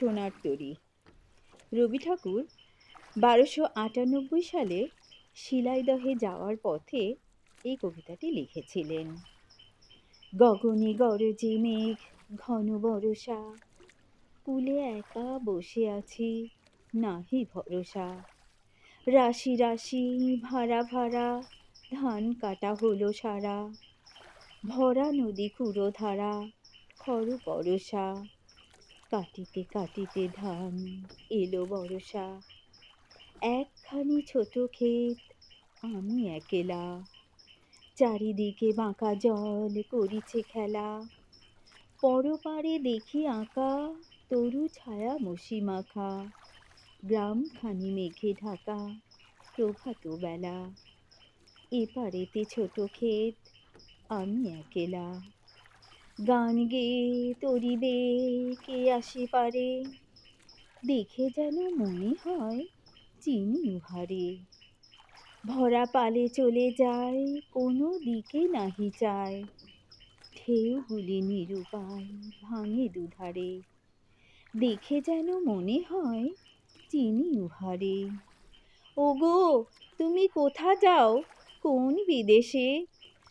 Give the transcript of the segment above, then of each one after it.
সোনার তরী। রবি ঠাকুর বারোশো আটানব্বই সালে শিলাইদহে যাওয়ার পথে এই কবিতাটি লিখেছিলেন। গগনে গরজে মেঘ, ঘন বরষা, কুলে একা বসে আছি, নাহি ভরসা। রাশি রাশি ভাড়া ভাড়া, ধান কাটা হলো সারা। ভরা নদী কুড়ো ধারা খর পরশা কাটিতে কাটিতে ধান এলো বরষা। একখানি ছোট ক্ষেত, আমি একেলা। চারিদিকে বাঁকা জল করিছে খেলা। পরপারে দেখি আঁকা, তরু ছায়া মসি মাখা। গ্রামখানি মেঘে ঢাকা, প্রভাত বেলা। এপারেতে ছোট ক্ষেত, আমি একেলা। গান গেয়ে তরিবে, কে আসে পারে? দেখে যেন মনে হয় চিনি উহারে ভরা পালে চলে যায়, কোনো দিকে নাহি চায় ঢেউগুলি নিরুপায় ভাঙে দুধারে। দেখে যেন মনে হয় চিনি উহারে ওগো, তুমি কোথা যাও? কোন বিদেশে?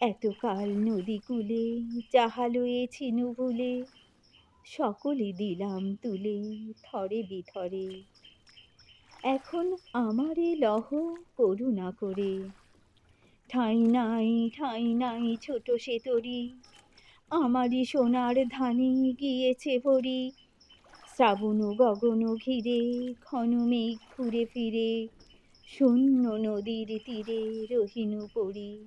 এতকাল নদী কূলে, যাহা লয়েছি ভুলে সকলে দিলাম তুলে থরে বিথরে। এখন আমারে লহ করুণা করে। ঠাঁই নাই ঠাঁই নাই ছোট সে তরি, আমারই সোনার ধানে গিয়েছে ভরি। শ্রাবণ গগন ঘিরে, ঘন মেঘ ঘুরে ফিরে, শূন্য নদীর তীরে রহিনু পড়ি